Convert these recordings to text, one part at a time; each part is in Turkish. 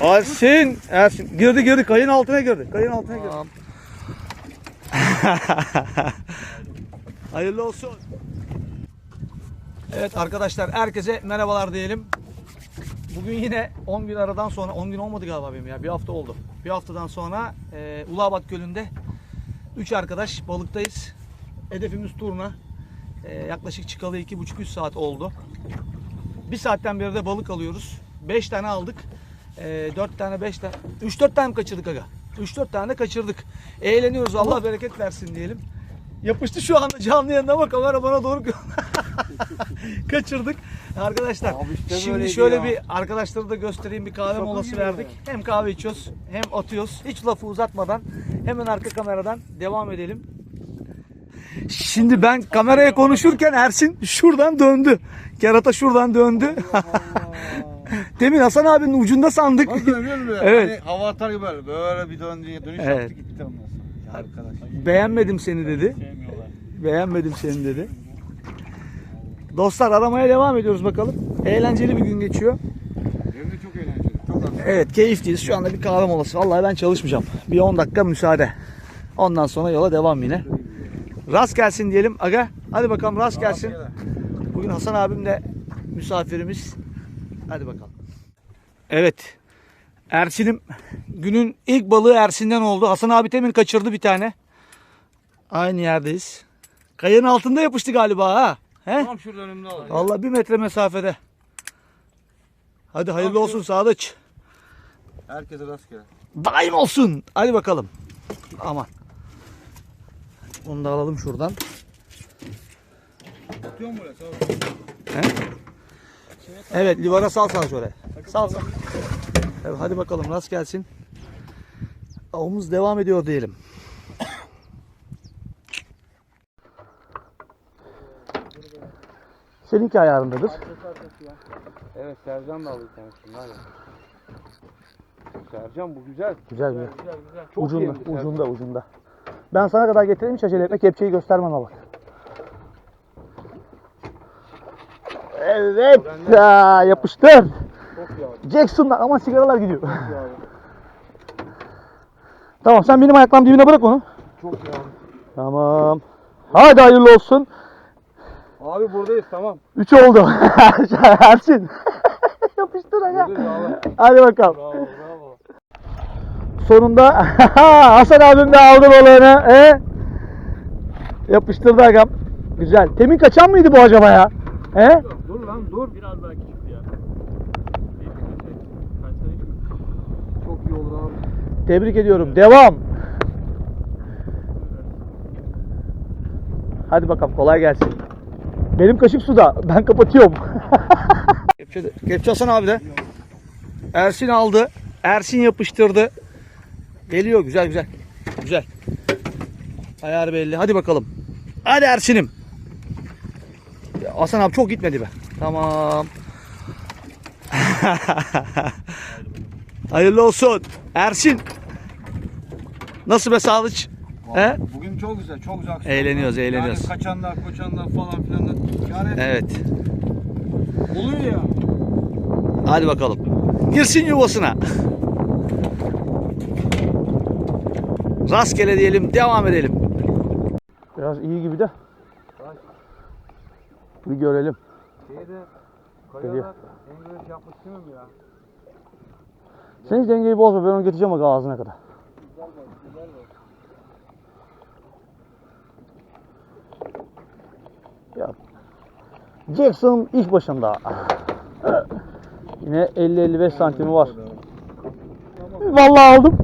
Ersin, Ersin. Girdi girdi kayın altına girdi. Kayın altına girdi. Hayırlı olsun. Evet arkadaşlar herkese merhabalar diyelim. Bugün yine 10 gün aradan sonra 10 gün olmadı galiba benim ya bir hafta oldu. Bir haftadan sonra e, Ulabat Gölü'nde 3 arkadaş balıktayız. Hedefimiz turna. E, yaklaşık çıkalı 2,5-3 saat oldu. Bir saatten beri de balık alıyoruz. 5 tane aldık. E, 4 tane 5 tane 3-4 tane mi kaçırdık aga? 3-4 tane kaçırdık. Eğleniyoruz Allah bereket versin diyelim. Yapıştı şu anda canlı yanına ama kamera bana doğru kaçırdık. Arkadaşlar işte şimdi şöyle ya. bir arkadaşlara da göstereyim bir kahve Sakın molası verdik. Hem kahve içiyoruz hem atıyoruz. Hiç lafı uzatmadan hemen arka kameradan devam edelim. Şimdi ben kameraya konuşurken Ersin şuradan döndü. Kerata şuradan döndü. Demin Hasan abinin ucunda sandık. Musun? Evet. Hani hava atar gibi böyle. Böyle bir döndü. Dönüş Evet. yaptı gitti ondan sonra. Ya arkadaş. Beğenmedim seni dedi. Beğenmedim seni dedi. Dostlar aramaya devam ediyoruz bakalım. Eğlenceli bir gün geçiyor. Hem de çok eğlenceli. Çok. Evet keyifliyiz. Şu anda bir kahve molası. Vallahi ben çalışmayacağım. Bir 10 dakika müsaade. Ondan sonra yola devam yine. Rast gelsin diyelim. Aga hadi bakalım rast gelsin. Bugün Hasan abim de misafirimiz. Hadi bakalım. Evet. Ersin'im günün ilk balığı Ersin'den oldu. Hasan abi temin kaçırdı bir tane. Aynı yerdeyiz. Kayanın altında yapıştı galiba ha. He? Tam şurada önümde aldı. Vallahi bir metre mesafede. Hadi hayırlı Bak şu- olsun Sadıç. Herkese rastgele. Daim olsun. Hadi bakalım. Aman. Onu da alalım şuradan. Tutuyor mu böyle? Sağ ol. He? Evet livara sal sal şöyle. Sal sal. Evet, hadi bakalım rast gelsin. Avımız devam ediyor diyelim. Seninki ayarındadır. Evet Sercan da aldı kendisini. Hadi. Sercan bu güzel. Güzel güzel. Güzel güzel. Çok Ucunda, ucunda, ucunda. Ben sana kadar getireyim hiç acele etme. Kepçeyi göstermem bak. Evet. Ya, yapıştır. Jackson'lar ama sigaralar gidiyor. Tamam sen benim ayaklarım dibine bırak onu. Çok abi. Tamam. Hadi hayırlı olsun. Abi buradayız tamam. 3 oldu. Ersin. Yapıştır aga. Hadi bakalım. Bravo bravo. Sonunda Hasan abim de aldı balığını. E? Yapıştırdı agam. Güzel. Temin kaçan mıydı bu acaba ya? He? Dur. Biraz daha küçük ya. Çok iyi olur abi. Tebrik ediyorum. Devam. Hadi bakalım kolay gelsin. Benim kaşık suda. Ben kapatıyorum. Kepçe, Kepçe Hasan abi de. Ersin aldı. Ersin yapıştırdı. Geliyor güzel güzel. Güzel. Ayar belli. Hadi bakalım. Hadi Ersin'im. Hasan abi çok gitmedi be. Tamam. Hayırlı olsun. Ersin. Nasıl be Sadıç? He? Bugün çok güzel, çok güzel. aksiyon Eğleniyoruz, var. eğleniyoruz. Yani kaçanlar, koçanlar falan filan da yani Evet. oluyor ya. Hadi bakalım. Girsin yuvasına. Rastgele diyelim, devam edelim. Biraz iyi gibi de. Bir görelim. Şeyde Geliyor. kayalar engel yapmak istemiyorum ya. Sen hiç dengeyi bozma, ben onu getireceğim bak ağzına kadar. Ya. Jackson iş başında. Yine 50-55 santimi var. Vallahi aldım.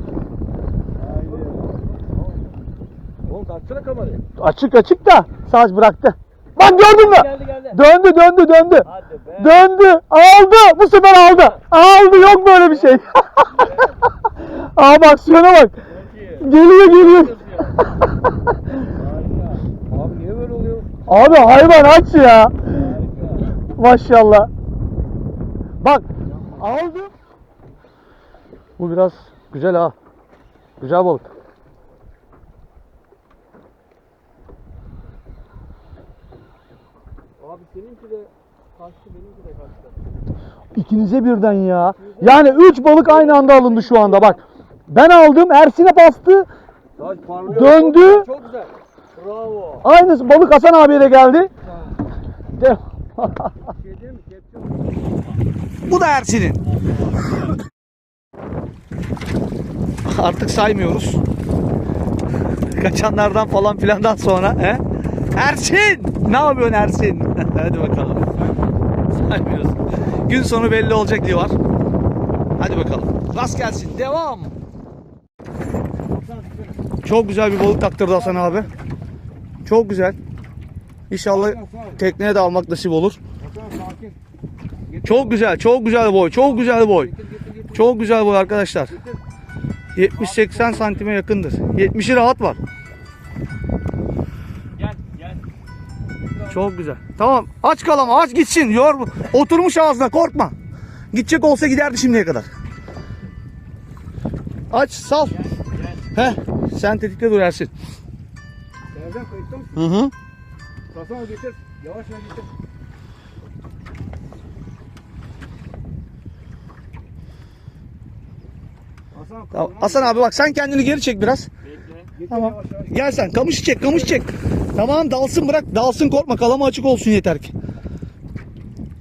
Oğlum kalksana kamerayı. Açık açık da sadece bıraktı. Lan gördün mü? Geldi geldi. Döndü döndü döndü. Döndü. Aldı. Bu sefer aldı. Aldı. Yok böyle bir şey. Abi aksiyona bak. Geliyor geliyor. Abi niye böyle oluyor? Abi hayvan aç ya. Maşallah. Bak aldı. Bu biraz güzel ha. Güzel balık. Abi seninki de İkinize birden ya. Yani 3 balık aynı anda alındı şu anda bak. Ben aldım Ersin'e bastı. Taş parlıyor. Döndü. Çok güzel. Bravo. Aynı balık Hasan abiye de geldi. De- Şey Bu da Ersin'in. Artık saymıyoruz. Kaçanlardan falan filandan sonra. He? Ersin! Ne yapıyorsun Ersin? Hadi bakalım. Saymıyoruz. Gün sonu belli olacak diye var. Hadi bakalım. Rast gelsin. Devam. Çok güzel bir balık taktırdı Hasan abi. Çok güzel. İnşallah tekneye de almak nasip olur. Çok güzel, çok güzel boy, çok güzel boy. Çok güzel boy arkadaşlar. 70-80 santime yakındır. 70'i rahat var. Çok güzel. Tamam aç kalama aç gitsin. Yor, oturmuş ağzına korkma. Gidecek olsa giderdi şimdiye kadar. Aç sal. He, sen tetikte dur Ersin. Sercan kayıtta mısın? Hı hı. Hasan abi getir. Yavaş yavaş getir. Hasan, Tamam. Hasan abi bak sen kendini geri çek biraz. Getir Tamam. Gel sen kamışı çek kamışı çek. Tamam dalsın bırak dalsın korkma kalama açık olsun yeter ki.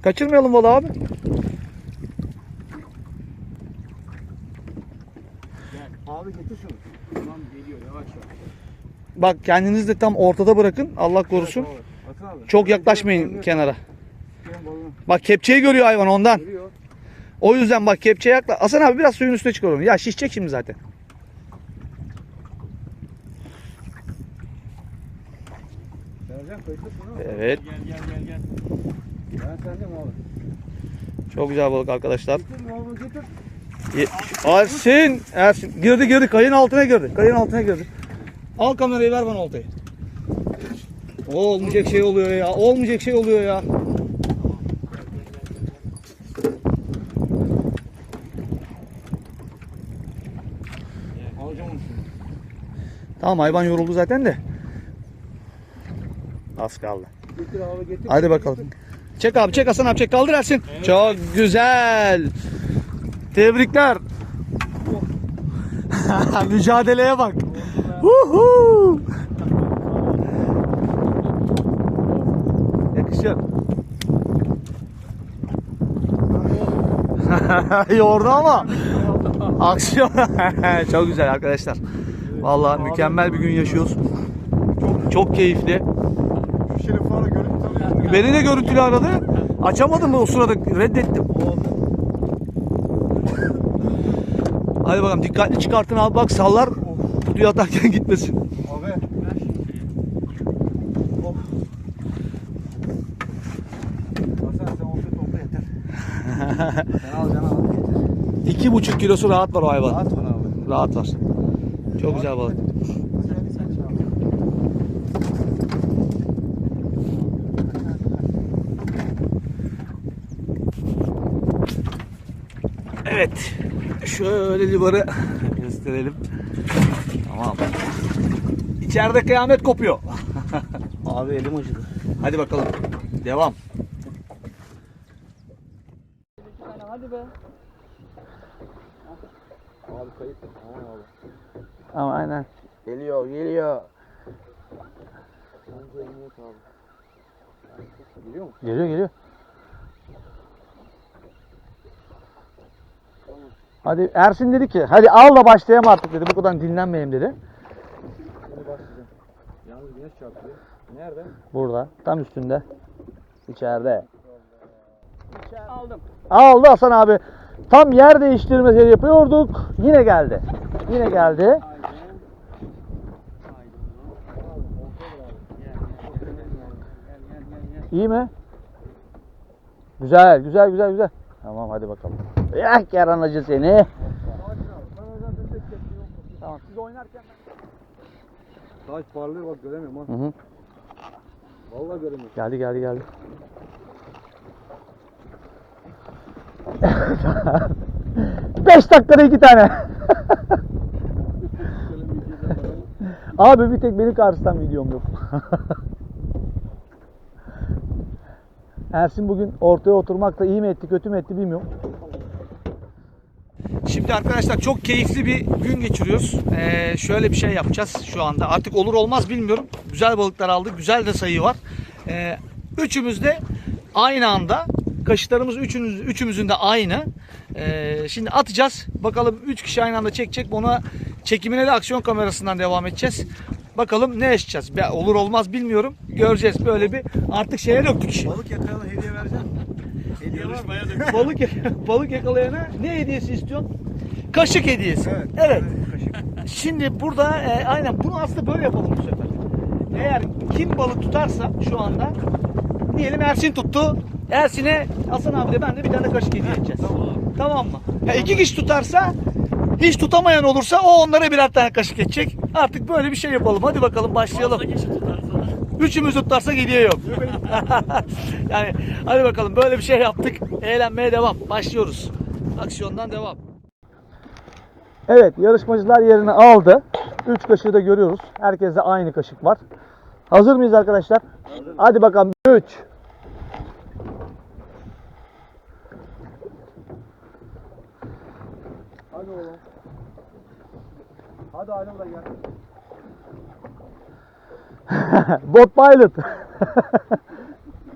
Kaçırmayalım balığı abi. Abi getir şunu. Tamam geliyor yavaş yavaş. Bak kendinizi de tam ortada bırakın Allah korusun. Evet, Hasan abi. Çok yaklaşmayın kenara. Bak kepçeyi görüyor hayvan ondan. Görüyor. O yüzden bak kepçeye yaklaş. Hasan abi biraz suyun üstüne çıkar onu. Ya şişecek şimdi zaten. Sercan kayıttasın ha. Evet. Gel gel gel gel. Ben sendeyim abi. Çok güzel balık arkadaşlar. Getir. Ye- Ersin. Ersin. Girdi girdi. Kayın altına girdi. Kayın altına girdi. Al kamerayı ver bana oltayı. Olmayacak şey oluyor ya. Olmayacak şey oluyor ya. Tamam hayvan yoruldu zaten de. Az kaldı. Hadi bakalım. Çek abi çek Hasan abi çek kaldır Ersin. Çok güzel. Tebrikler. Mücadeleye bak. Huhu. Yakışır. Yordu ama. Aksiyon. Çok güzel arkadaşlar. Vallahi mükemmel bir gün yaşıyoruz. Çok, çok keyifli. Şerif falan görüntü alıyor. Beni de görüntülü aradı. Açamadım mı o sırada reddettim. Hadi bakalım dikkatli çıkartın abi bak sallar kutuyu atarken gitmesin. Abi. Hasan sen topla yeter. getir. İki buçuk kilosu rahat var o hayvan. Rahat var abi. Rahat var. Çok güzel balık. Sen sen çal. Evet. Şöyle livarı gösterelim. Tamam. İçeride kıyamet kopuyor. Abi elim acıdı. Hadi bakalım. Devam. Abi kayıt. Tamam abi. Ama aynen. Geliyor geliyor. Bence emniyet abi. Geliyor mu? Geliyor geliyor. Hadi Ersin dedi ki hadi al da başlayalım artık dedi. Bu kadar dinlenmeyeyim dedi. Şimdi başlayacağım. Yalnız güneş çarpıyor. Nerede? Burada tam üstünde. İçeride. Aldım. Aldı Hasan abi. Tam yer değiştirmesi yapıyorduk. Yine geldi. Yine geldi. İyi mi? Güzel, güzel, güzel, güzel. Tamam hadi bakalım. Yak yaranacı seni. Tamam siz oynarken Taş parlıyor bak göremiyorum ha. Hı hı. Vallahi göremiyorum. Geldi geldi geldi. Beş dakikada iki tane. Abi bir tek benim karşıdan videom yok. Ersin bugün ortaya oturmakta iyi mi etti kötü mü etti bilmiyorum. Şimdi arkadaşlar çok keyifli bir gün geçiriyoruz. Ee, şöyle bir şey yapacağız şu anda. Artık olur olmaz bilmiyorum. Güzel balıklar aldık. Güzel de sayı var. Ee, üçümüz de aynı anda kaşıklarımız üçümüz, üçümüzün de aynı. Ee, şimdi atacağız. Bakalım üç kişi aynı anda çekecek. Buna çekimine de aksiyon kamerasından devam edeceğiz. Bakalım ne yaşayacağız. Ya, olur olmaz bilmiyorum. Göreceğiz. Böyle bir artık şeye döktük. Balık yakalayana hediye vereceğim. Hediye var mı? balık balık yakalayana ne hediyesi istiyorsun? Kaşık hediyesi. Evet. evet. Kaşık. Şimdi burada e, aynen bunu aslında böyle yapalım bu sefer. Eğer kim balık tutarsa şu anda diyelim Ersin tuttu. Ersin'e Hasan abi de ben de bir tane kaşık hediye edeceğiz. Tamam. Tamam mı? Ya iki kişi tutarsa hiç tutamayan olursa o onlara birer tane kaşık edecek. Artık böyle bir şey yapalım. Hadi bakalım başlayalım. Üçümüz tutarsa hediye yok. yani hadi bakalım böyle bir şey yaptık. Eğlenmeye devam. Başlıyoruz. Aksiyondan devam. Evet yarışmacılar yerini aldı. 3 kaşığı da görüyoruz. Herkeste aynı kaşık var. Hazır mıyız arkadaşlar? Hadi bakalım 3 Hadi oğlum. Hadi ayrıl da gel. Bot Pilot.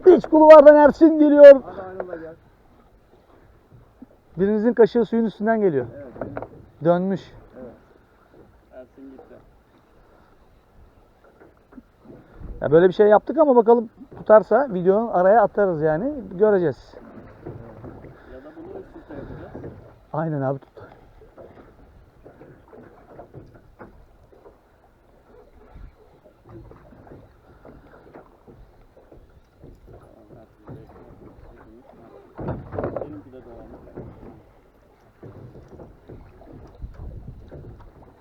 İç kulvardan Ersin geliyor. Hadi ayrıl da gel. Birinizin kaşığı suyun üstünden geliyor. Evet. Dönmüş. Ersin gitti. Ya böyle bir şey yaptık ama bakalım tutarsa videonun araya atarız yani. Göreceğiz. Ya da bunu üst üste yapacağız. Aynen abi tut.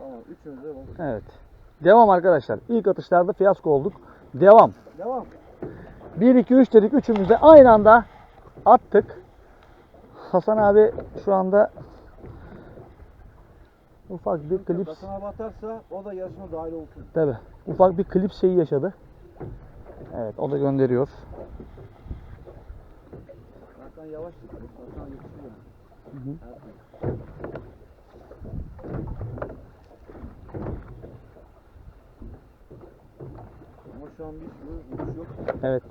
Tamam üçümüz de balık. Evet. Devam arkadaşlar. İlk atışlarda fiyasko olduk. Devam. Devam. 1 2 3 dedik. Üçümüz de aynı anda attık. Hasan abi şu anda ufak bir klips Kasana batarsa o da yarışma dahil olsun. tabi ufak bir klips şeyi yaşadı. Evet o da gönderiyor. Hasan yavaş. Hasan yetişiyor. Hı hı. Ersin. Şu an bir sürü vuruş yok. Evet.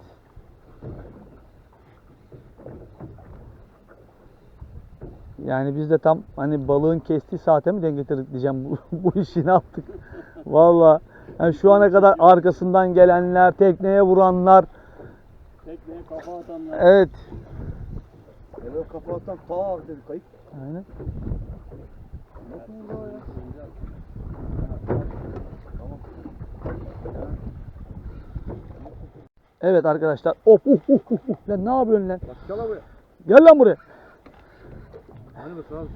Yani biz de tam hani balığın kestiği saate mi denk getirdik diyeceğim bu, bu işi ne yaptık? Valla yani şu ana kadar arkasından gelenler, tekneye vuranlar, Tekneye kafa atanlar. evet. Evet kafa atan ta dedi kayıp. Aynen. Nasıl vurdu ya? Tamam. Evet arkadaşlar. Of uh uh uh. uh. Lan ne yapıyorsun lan? Bak çala buraya. Gel lan buraya. Hani bak abi.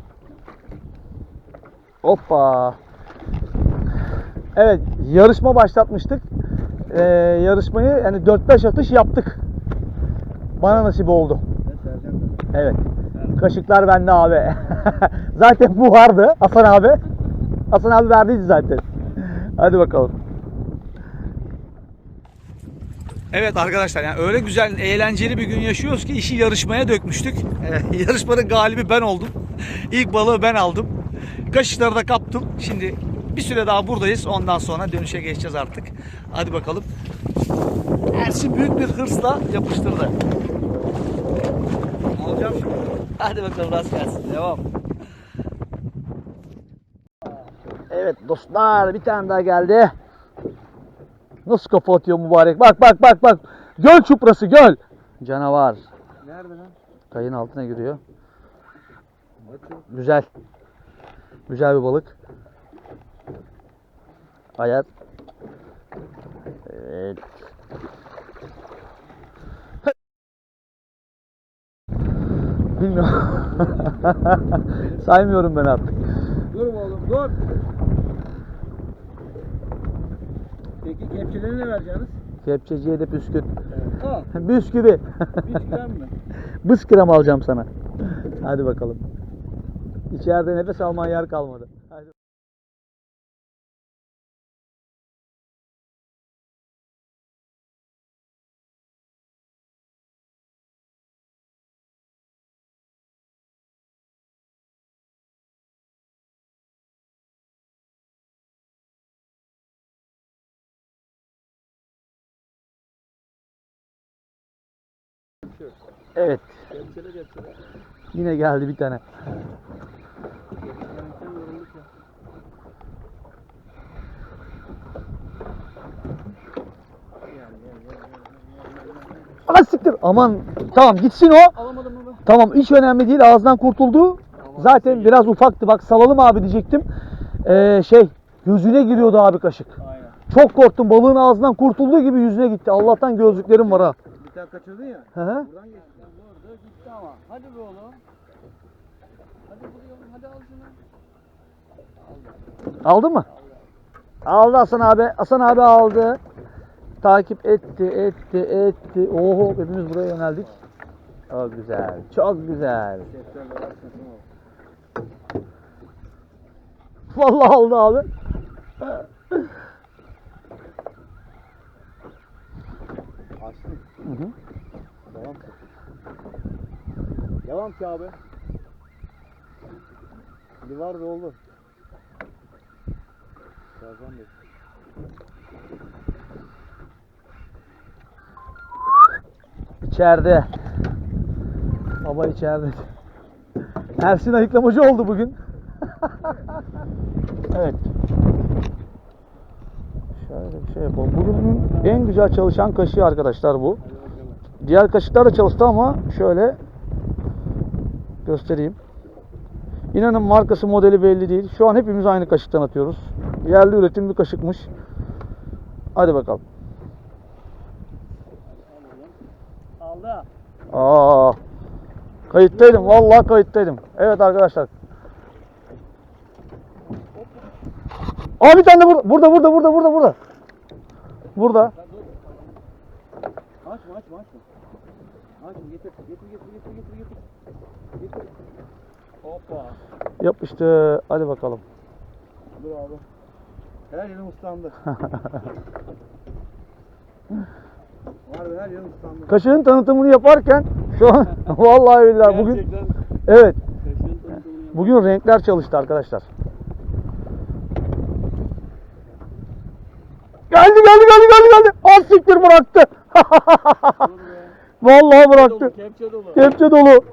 Hoppa. Evet yarışma başlatmıştık. Ee, yarışmayı yani 4-5 atış yaptık. Bana nasip oldu. Evet. Kaşıklar bende abi. zaten bu vardı Hasan abi. Hasan abi verdiydi zaten. Hadi bakalım. Evet arkadaşlar yani öyle güzel eğlenceli bir gün yaşıyoruz ki işi yarışmaya dökmüştük. Ee, yarışmanın galibi ben oldum. İlk balığı ben aldım. Kaşıkları da kaptım. Şimdi bir süre daha buradayız. Ondan sonra dönüşe geçeceğiz artık. Hadi bakalım. Ersin büyük bir hırsla yapıştırdı. Alacağım şimdi. Hadi bakalım rast gelsin. Devam. Evet dostlar bir tane daha geldi. Nasıl kafa atıyor mübarek. Bak bak bak bak. Göl çuprası göl. Canavar. Nerede lan? Kayın altına giriyor. Güzel. Güzel bir balık. Ayar. Evet. Bilmiyorum. Saymıyorum ben artık. Dur oğlum dur. Peki kepçeleri ne vereceksiniz? Kepçeciye de püsküt. Al. Bisküvi. Bir gram mı? Bıskıram alacağım sana. Hadi bakalım. İçeride nefes almaya yer kalmadı. Evet. Kepçele kepçele. Yine geldi bir tane. Siktir. Aman tamam gitsin o. Alamadım mı? Tamam hiç önemli değil. Ağzından kurtuldu. Zaten biraz ufaktı. Bak salalım abi diyecektim. Ee, şey gözüne giriyordu abi kaşık. Aynen. Çok korktum. Balığın ağzından kurtulduğu gibi yüzüne gitti. Allah'tan gözlüklerim var ha. Bir tane kaçırdın ya. Hı hı. Buradan geçti. Burada gitti ama. Hadi be oğlum. Hadi vuruyorum. Hadi al şunu. Aldın mı? Aldı Hasan abi. Hasan abi aldı. Takip etti, etti, etti. Oho hepimiz buraya yöneldik. Çok güzel. Çok güzel. Vallahi aldı abi. Açtın. Hı hı. Devam ki. Devam ki abi. Livar da oldu. Birazdan Bey. İçeride. Baba içeride. Ersin ayıklamacı oldu bugün. evet. Şöyle bir şey yapalım. Bugünün en güzel çalışan kaşığı arkadaşlar bu. Diğer kaşıklar da çalıştı ama şöyle göstereyim. İnanın markası modeli belli değil. Şu an hepimiz aynı kaşıktan atıyoruz. Yerli üretim bir kaşıkmış. Hadi bakalım. Aldı. Aa, kayıttaydım. Vallahi kayıttaydım. Evet arkadaşlar. Aa bir tane de burada. Burada burada burada burada burada. Burada. Açma açma açma. Açma getir getir getir getir getir getir. Getir. Hoppa. Yapıştı. Hadi bakalım. Dur abi. Her yerim ıslandı. Var be her yerim ıslandı. Kaşığın tanıtımını yaparken şu an vallahi billahi bugün Gerçekten evet bugün renkler çalıştı arkadaşlar. Geldi geldi geldi geldi geldi. Az siktir bıraktı. Vallahi bıraktı. Kepçe dolu. Kepçe dolu.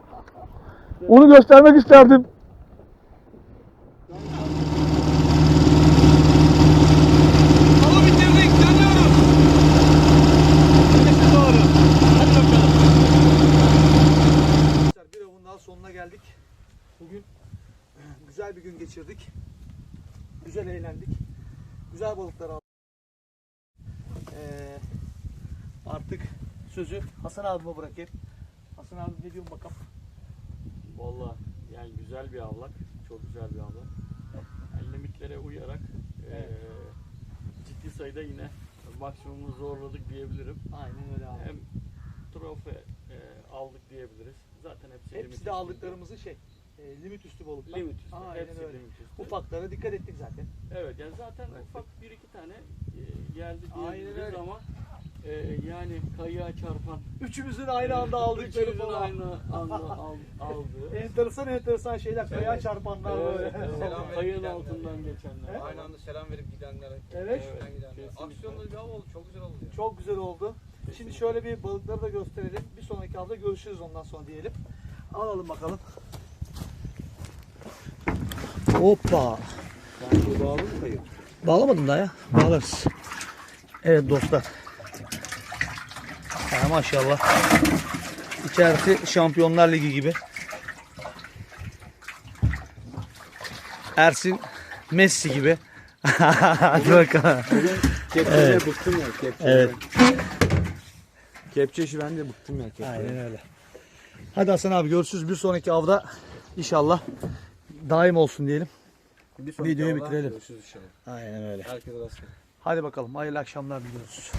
Onu göstermek isterdim. Balı bitirdik. Dönüyoruz. Güneşe doğru. Hadi bakalım. Arkadaşlar bir avın daha sonuna geldik. Bugün güzel bir gün geçirdik. Güzel eğlendik. Güzel balıklar aldık. Ee, artık sözü Hasan abime bırakayım. Hasan abi ne diyorsun bakalım. Valla yani güzel bir avlak. Çok güzel bir avlak. Yani limitlere uyarak eee, ciddi sayıda yine maksimumunu zorladık diyebilirim. Aynen öyle abi. Hem trofe eee, aldık diyebiliriz. Zaten hepsi, limit Hepsi üstü. de aldıklarımızın şey, e, limit üstü balıklar. limit üstü. Aynen hepsi öyle. limit üstü. Ufaklara dikkat ettik zaten. Evet yani zaten ufak bir iki tane geldi diyebiliriz ama eee, yani kayığa çarpan Üçümüzün aynı anda aldıkları üçümüzün falan. aynı anda al, aldığı. Enteresan enteresan şeyler, kaya çarpanlar böyle. Evet, evet. Selam verip Kayığın gidenler. altından geçenler. Aynı anda selam verip gidenlere. Evet. gidenlere. Kesinlikle. Aksiyonlu bir av oldu. Çok güzel oldu. ya. Çok güzel oldu. Şimdi şöyle bir balıkları da gösterelim. Bir sonraki hafta görüşürüz ondan sonra diyelim. Alalım bakalım. Hoppa. Bu bağlı mı kayıp? Bağlamadım daha ya. Bağlarız. Evet dostlar. Ha, maşallah. İçerisi Şampiyonlar Ligi gibi. Ersin Messi gibi. Hadi bakalım. Kepçeye bıktım ya kepçeye. Evet. Kepçe işi ben de bıktım ya kepçeye. Aynen öyle. Hadi Hasan abi görüşürüz. Bir sonraki avda inşallah daim olsun diyelim. Bir sonraki Videoyu avda bitirelim. Görüşürüz inşallah. Aynen öyle. Herkese rastgele. Hadi bakalım. Hayırlı akşamlar diliyoruz.